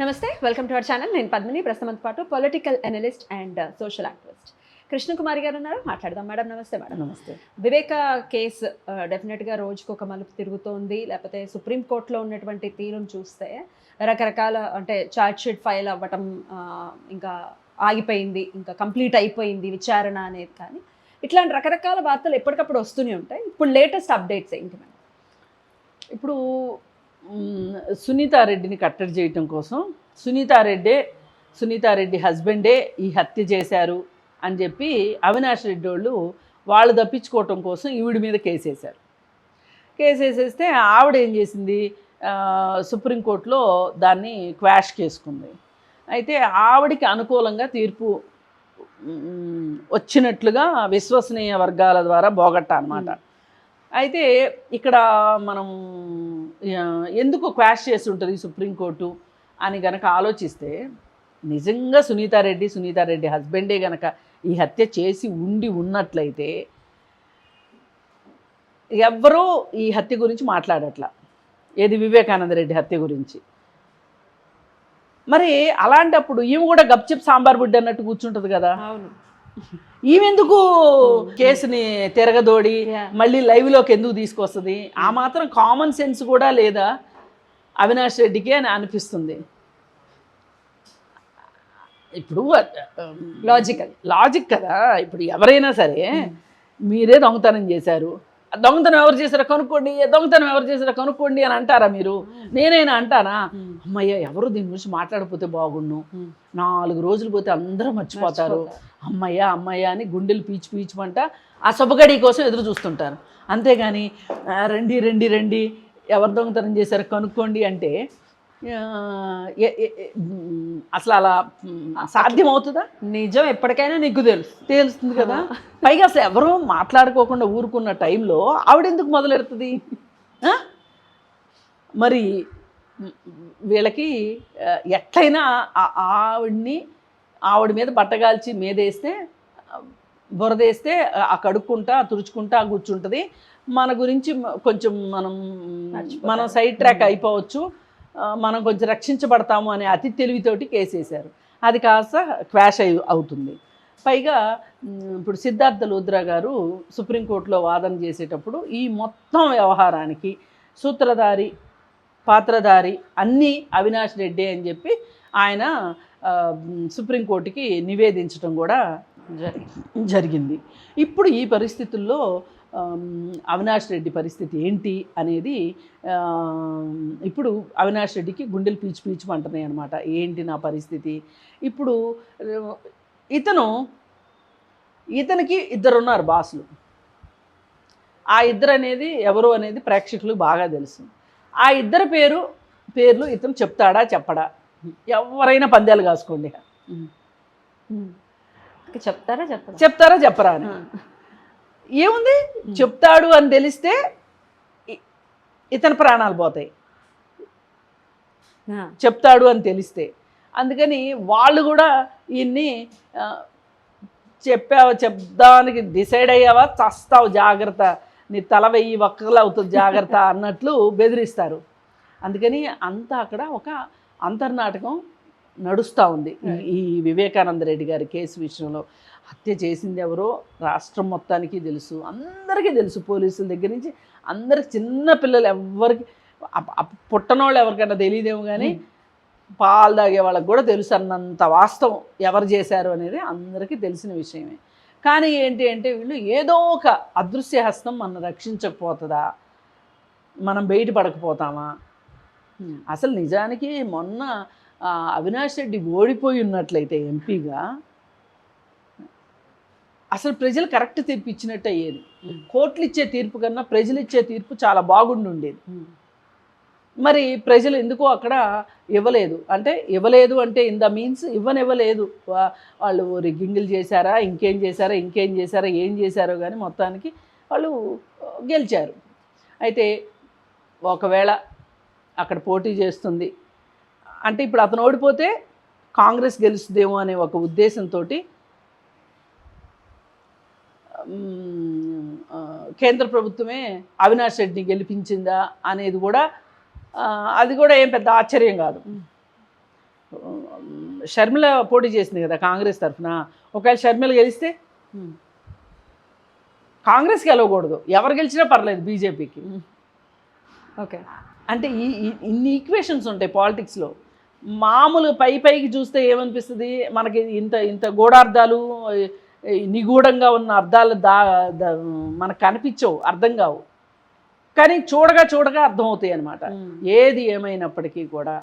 నమస్తే welcome to our channel. నేను పద్మిని ప్రస్తుతంతో పాటు political analyst and social activist. Krishnakumari garu ఉన్నారు. మాట్లాడదాం. మేడం నమస్తే మేడం. నమస్తే. వివేక కేసు డెఫినెట్గా రోజుకు ఒక మలుపు తిరుగుతోంది. లేకపోతే సుప్రీంకోర్టులో ఉన్నటువంటి తీరును చూస్తే రకరకాల అంటే ఛార్జ్ షీట్ ఫైల్ అవ్వటం ఆ, ఇంకా ఆగిపోయింది. ఇంకా కంప్లీట్ అయిపోయింది విచారణ అనేది కానీ ఇట్లాంటి రకరకాల వార్తలు ఎప్పటికప్పుడు వస్తూనే ఉంటాయి. ఇప్పుడు లేటెస్ట్ అప్డేట్స్ ఏంటి మేడం? ఇప్పుడు సునీతారెడ్డిని కట్టడి చేయటం కోసం సునీతారెడ్డే సునీతారెడ్డి హస్బెండే ఈ హత్య చేశారు అని చెప్పి అవినాష్ రెడ్డి వాళ్ళు వాళ్ళు తప్పించుకోవటం కోసం ఈవిడి మీద కేసు వేశారు కేసు వేసేస్తే ఆవిడ ఏం చేసింది? సుప్రీంకోర్టులో దాన్ని క్వాష్ చేసుకుంది. అయితే ఆవిడికి అనుకూలంగా తీర్పు వచ్చినట్లుగా విశ్వసనీయ వర్గాల ద్వారా బోగట్ట అనమాట అయితే ఇక్కడ మనం ఎందుకు క్వాష్ చేసి ఉంటుంది సుప్రీంకోర్టు అని గనక ఆలోచిస్తే నిజంగా సునీతారెడ్డి సునీతారెడ్డి హస్బెండే గనక ఈ హత్య చేసి ఉండి ఉన్నట్లయితే ఎవ్వరూ ఈ హత్య గురించి మాట్లాడట్లా. ఏది వివేకానంద రెడ్డి హత్య గురించి. మరి అలాంటప్పుడు ఈమె కూడా గప్చిప్ సాంబార్ బుడ్డి అన్నట్టు కూర్చుంటుంది కదా. అవును. ఈమెందుకు కేసుని తిరగదోడి. మళ్ళీ లైవ్లోకి ఎందుకు తీసుకొస్తుంది? ఆ మాత్రం కామన్ సెన్స్ కూడా లేదా అవినాష్ రెడ్డికి అని అనిపిస్తుంది. ఇప్పుడు లాజికల్ లాజిక్ కదా. ఇప్పుడు ఎవరైనా సరే మీరే దొంగతనం చేశారు. దొంగతనం ఎవరు చేశారో కనుక్కోండి దొంగతనం ఎవరు చేశారో కనుక్కోండి అని అంటారా మీరు? నేనైనా అంటానా? అమ్మయ్య ఎవరు దీని గురించి మాట్లాడకపోతే బాగుండు? నాలుగు రోజులు పోతే అందరూ మర్చిపోతారు. అమ్మయ్య అమ్మయ్య అని గుండెలు పీచు పీచుమంట ఆ శుభగడి కోసం ఎదురు చూస్తుంటారు. అంతేగాని "ఆ, రండి రండి రండి ఎవరు దొంగతనం చేశారో కనుక్కోండి అంటే అసలు అలా మ్, సాధ్యమవుతుందా? నిజం ఎప్పటికైనా నీకు తెలుసు. తేలుస్తుంది కదా. పైగా అసలు ఎవరూ మాట్లాడుకోకుండా ఊరుకున్న టైంలో ఆవిడెందుకు మొదలెడుతుంది? మరి వీళ్ళకి ఎట్లయినా ఆవిడ్ని ఆవిడ మీద బట్టగాల్చి మీదేస్తే బురదేస్తే ఆ కడుక్కుంటా తుడుచుకుంటా కూర్చుంటుంది. మన గురించి కొంచెం మనం. మనం సైడ్ ట్రాక్ అయిపోవచ్చు. మనం కొంచెం రక్షించబడతాము అనే అతి తెలివితోటి కేసేశారు. అది కాస్త క్వాష్ అయి అవుతుంది. పైగా ఇప్పుడు సిద్ధార్థ లూద్రా గారు సుప్రీంకోర్టులో వాదన చేసేటప్పుడు ఈ మొత్తం వ్యవహారానికి సూత్రధారి పాత్రధారి అన్నీ అవినాష్ రెడ్డి అని చెప్పి ఆయన సుప్రీంకోర్టుకి నివేదించడం కూడా జరి- జరిగింది. ఇప్పుడు ఈ పరిస్థితుల్లో అవినాష్ రెడ్డి పరిస్థితి ఏంటి అనేది ఇప్పుడు అవినాష్ రెడ్డికి గుండెలు పీచు పీచు అంటున్నాయి అనమాట ఏంటి నా పరిస్థితి? ఇప్పుడు ఇతను ఇతనికి ఇద్దరు ఉన్నారు బాసులు. ఆ ఇద్దరు అనేది ఎవరు అనేది ప్రేక్షకులకు బాగా తెలుసు. ఆ ఇద్దరు పేరు పేర్లు ఇతను చెప్తాడా చెప్పడా? ఎవరైనా పందాలు కాసుకోండి. చెప్తారా చెప్పరా చెప్తారా చెప్పరా అని. ఏముంది? చెప్తాడు అని తెలిస్తే ఇతని ప్రాణాలు పోతాయి. చెప్తాడు అని తెలిస్తే. అందుకని వాళ్ళు కూడా ఈయన్ని చెప్పావా చెప్దానికి డిసైడ్ అయ్యావా? చస్తావు జాగ్రత్త. నీ తల వెయ్యి ఒక్కలు అవుతుంది జాగ్రత్త అన్నట్లు బెదిరిస్తారు. అందుకని అంతా అక్కడ ఒక అంతర్నాటకం నడుస్తూ ఉంది. ఈ- వివేకానంద రెడ్డి గారి కేసు విషయంలో హత్య చేసింది ఎవరో రాష్ట్రం మొత్తానికి తెలుసు. అందరికీ తెలుసు పోలీసుల దగ్గర నుంచి. అందరికి చిన్న పిల్లలు ఎవరికి పుట్టనోళ్ళు ఎవరికైనా తెలియదేమో కానీ పాలు తాగే వాళ్ళకి కూడా తెలుసు అన్నంత వాస్తవం ఎవరు చేశారు అనేది అందరికీ తెలిసిన విషయమే. కానీ ఏంటి అంటే వీళ్ళు ఏదో ఒక అదృశ్య హస్తం మన రక్షించకపోతుందా? మనం బయటపడకపోతామా? అసలు నిజానికి మొన్న అవినాష్ రెడ్డి ఓడిపోయి ఉన్నట్లయితే ఎంపీగా అసలు ప్రజలు కరెక్ట్ తీర్పు ఇచ్చినట్టు అయ్యేది. కోర్టులు ఇచ్చే తీర్పు కన్నా ప్రజలు ఇచ్చే తీర్పు చాలా బాగుండి ఉండేది మరి ప్రజలు ఎందుకో అక్కడ ఇవ్వలేదు. అంటే ఇవ్వలేదు అంటే ఇన్ ద మీన్స్ ఇవ్వనివ్వలేదు. వాళ్ళు రిగ్గింగులు చేశారా ఇంకేం చేశారా ఇంకేం చేశారా ఏం చేశారో కానీ మొత్తానికి వాళ్ళు గెలిచారు. అయితే ఒకవేళ అక్కడ పోటీ చేస్తుంది అంటే ఇప్పుడు అతను ఓడిపోతే కాంగ్రెస్ గెలుస్తుందేమో అనే ఒక ఉద్దేశంతో కేంద్ర ప్రభుత్వమే అవినాష్ రెడ్డిని గెలిపించిందా అనేది కూడా అది కూడా ఏం పెద్ద ఆశ్చర్యం కాదు. షర్మిల పోటీ చేసింది కదా కాంగ్రెస్ తరఫున. ఒకవేళ షర్మిల గెలిస్తే. కాంగ్రెస్ గెలవకూడదు. ఎవరు గెలిచినా పర్లేదు బీజేపీకి. ఓకే. అంటే ఈ- ఇన్ని ఈక్వేషన్స్ ఉంటాయి పాలిటిక్స్లో మామూలు పై పైకి చూస్తే ఏమనిపిస్తుంది? మనకి ఇంత ఇంత గూఢార్థాలు నిగూఢంగా ఉన్న అర్థాలు దా మనకు కనిపించవు అర్థం కావు. కానీ చూడగా చూడగా అర్థమవుతాయి అనమాట. ఏది ఏమైనప్పటికీ కూడా.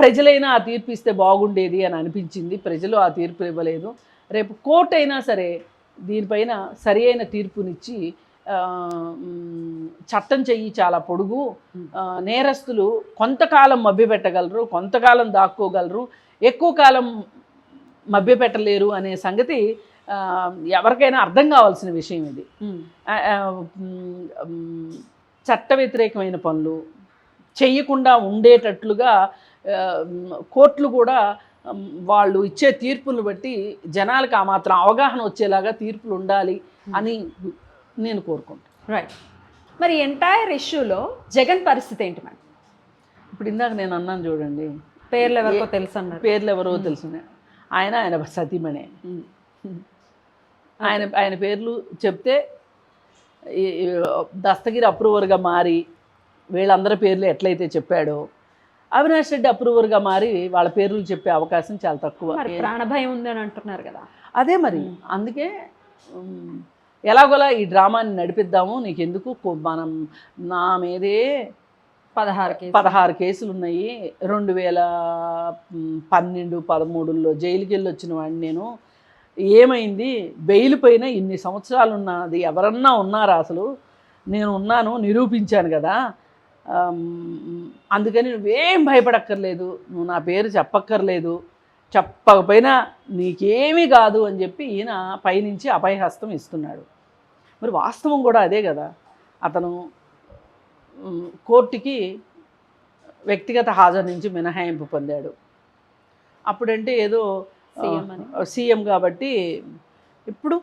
ప్రజలైనా ఆ తీర్పు ఇస్తే బాగుండేది అని అనిపించింది. ప్రజలు ఆ తీర్పు ఇవ్వలేదు. రేపు కోర్టు అయినా సరే దీనిపైన సరి అయిన తీర్పునిచ్చి చట్టం చెయ్యి చాలా పొడుగు. నేరస్తులు కొంతకాలం మభ్యపెట్టగలరు కొంతకాలం దాక్కోగలరు ఎక్కువ కాలం మభ్యపెట్టలేరు అనే సంగతి ఎవరికైనా అర్థం కావాల్సిన విషయం ఇది. చట్ట వ్యతిరేకమైన పనులు చేయకుండా ఉండేటట్లుగా కోర్టులు కూడా వాళ్ళు ఇచ్చే తీర్పులను బట్టి జనాలకు ఆ మాత్రం అవగాహన వచ్చేలాగా తీర్పులు ఉండాలి అని నేను కోరుకుంటాను రైట్ మరి ఎంటైర్ ఇష్యూలో జగన్ పరిస్థితి ఏంటి మేడం ఇప్పుడు ఇందాక నేను అన్నాను చూడండి. పేర్లు ఎవరికో తెలుసు అన్నారు. పేర్లు ఎవరో తెలుసు ఆయన ఆయన సతీమణే. ఉమ్. ఆయన ఆయన పేర్లు చెప్తే దస్తగిరి అప్రూవర్గా మారి వీళ్ళందరి పేర్లు ఎట్లయితే చెప్పాడో అవినాష్ రెడ్డి అప్రూవర్గా మారి వాళ్ళ పేర్లు చెప్పే అవకాశం చాలా తక్కువ. ప్రాణభయం ఉంది అని అంటున్నారు కదా. అదే మరి. అందుకే ఉమ్, ఎలాగోలా ఈ డ్రామాని నడిపిద్దాము నీకెందుకు? మనం నా మీదే పదహారు కేసు పదహారు కేసులు ఉన్నాయి రెండు వేల పన్నెండు పదమూడులో జైలుకి వెళ్ళి వచ్చిన వాడిని నేను. ఏమైంది? బెయిల్ పైన ఇన్ని సంవత్సరాలు ఉన్నది ఎవరన్నా ఉన్నారా అసలు? నేను ఉన్నాను నిరూపించాను కదా. అందుకని నువ్వేం భయపడక్కర్లేదు. నువ్వు నా పేరు చెప్పక్కర్లేదు. చెప్పకపోయినా నీకేమీ కాదు అని చెప్పి ఈయన పైనుంచి అభయహస్తం ఇస్తున్నాడు. మరి వాస్తవం కూడా అదే కదా. అతను కోర్టుకి వ్యక్తిగత హాజరు నుంచి మినహాయింపు పొందాడు. అప్పుడంటే ఏదో సీఎం అని. సీఎం కాబట్టి ఇప్పుడు?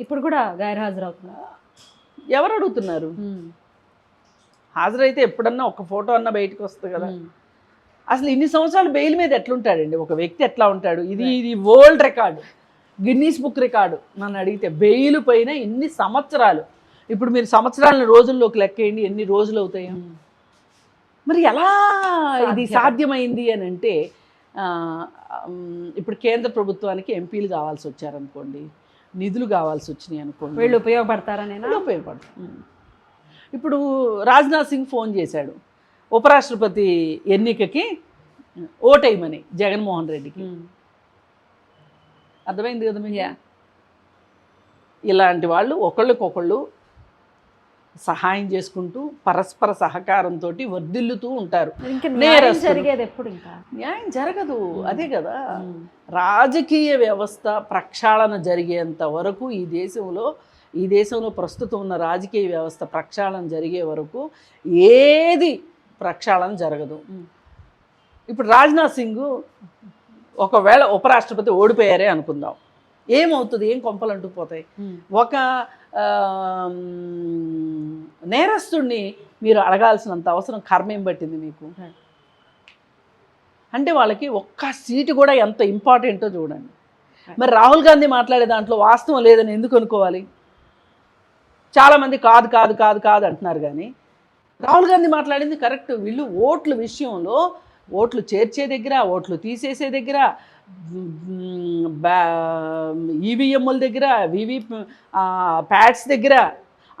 ఇప్పుడు కూడా గైర్హాజరవుతున్నారు ఎవరు అడుగుతున్నారు. హాజరైతే ఎప్పుడన్నా ఒక ఫోటో అన్న బయటకు వస్తుంది కదా. అసలు ఇన్ని సంవత్సరాలు బెయిల్ మీద ఎట్లుంటాడండి? ఒక వ్యక్తి ఎట్లా ఉంటాడు? ఇది ఇది world record Guinness book record నన్ను అడిగితే బెయిల్ పైన ఇన్ని సంవత్సరాలు. ఇప్పుడు మీరు సంవత్సరాలను రోజుల్లోకి లెక్కేయండి ఎన్ని రోజులు అవుతాయి? ఉమ్. మరి ఎలా ఇది సాధ్యం. సాధ్యమైంది అని అంటే ఇప్పుడు కేంద్ర ప్రభుత్వానికి ఎంపీలు కావాల్సి వచ్చారనుకోండి నిధులు కావాల్సి వచ్చినాయి అనుకోండి. వీళ్ళు ఉపయోగపడతారనేనా వీళ్ళు ఉపయోగపడుతుంది ఇప్పుడు రాజ్నాథ్ సింగ్ ఫోన్ చేశాడు. ఉపరాష్ట్రపతి ఎన్నికకి ఓటేయమని జగన్మోహన్ రెడ్డికి. అర్థమైంది కదా మీకు. ఇలాంటి వాళ్ళు ఒకళ్ళకొకళ్ళు సహాయం చేసుకుంటూ పరస్పర సహకారంతో వర్ధిల్లుతూ ఉంటారు. జరిగేది ఎప్పుడు ఇంకా న్యాయం జరగదు అదే కదా. రాజకీయ వ్యవస్థ ప్రక్షాళన జరిగేంత వరకు ఈ దేశంలో ఈ దేశంలో ప్రస్తుతం ఉన్న రాజకీయ వ్యవస్థ ప్రక్షాళన జరిగే వరకు ఏది ప్రక్షాళన జరగదు. ఇప్పుడు రాజ్నాథ్ సింగ్ ఒకవేళ ఉపరాష్ట్రపతి ఓడిపోయారే అనుకుందాం ఏమవుతుంది ఏం కొంపలంటూ పోతాయి ఉమ్. ఒక నేరస్తుడిని మీరు అడగాల్సినంత అవసరం కర్మేం పట్టింది మీకు. అంటే వాళ్ళకి ఒక్క సీటు కూడా ఎంత ఇంపార్టెంటో చూడండి. మరి రాహుల్ గాంధీ మాట్లాడే దాంట్లో వాస్తవం లేదని ఎందుకు అనుకోవాలి చాలామంది కాదు కాదు కాదు కాదు అంటున్నారు కానీ రాహుల్ గాంధీ మాట్లాడింది కరెక్ట్. వీళ్ళు ఓట్ల విషయంలో ఓట్లు చేర్చే దగ్గర ఓట్లు తీసేసే దగ్గర ఈవీఎంల దగ్గర వివి ప్యాడ్స్ దగ్గర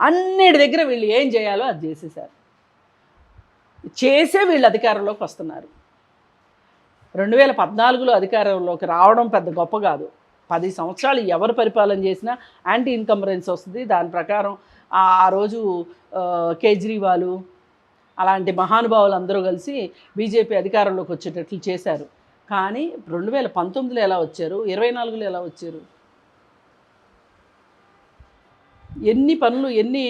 అన్నిటి దగ్గర వీళ్ళు ఏం చేయాలో అది చేసేసారు. చేసే వీళ్ళు అధికారంలోకి వస్తున్నారు. రెండు వేల పద్నాలుగులో అధికారంలోకి రావడం పెద్ద గొప్ప కాదు. పది సంవత్సరాలు ఎవరు పరిపాలన చేసినా యాంటీ ఇన్కంబరెన్స్ వస్తుంది. దాని ప్రకారం ఆ రోజు కేజ్రీవాలు అలాంటి మహానుభావులు అందరూ కలిసి బీజేపీ అధికారంలోకి వచ్చేటట్లు చేశారు. కానీ రెండు వేల పంతొమ్మిదిలో ఎలా వచ్చారు? ఇరవై నాలుగులో ఎలా వచ్చారు? ఎన్ని పనులు ఎన్ని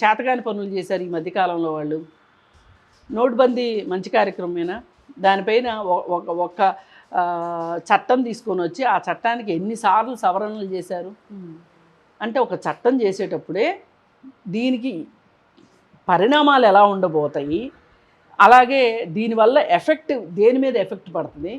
చేతగాని పనులు చేశారు ఈ మధ్యకాలంలో వాళ్ళు? నోట్బందీ మంచి కార్యక్రమమేనా? దానిపైన ఒక ఒక్క చట్టం తీసుకొని వచ్చి ఆ చట్టానికి ఎన్నిసార్లు సవరణలు చేశారు? అంటే ఒక చట్టం చేసేటప్పుడే దీనికి పరిణామాలు ఎలా ఉండబోతాయి? అలాగే దీనివల్ల ఎఫెక్ట్ దేని మీద ఎఫెక్ట్ పడుతుంది?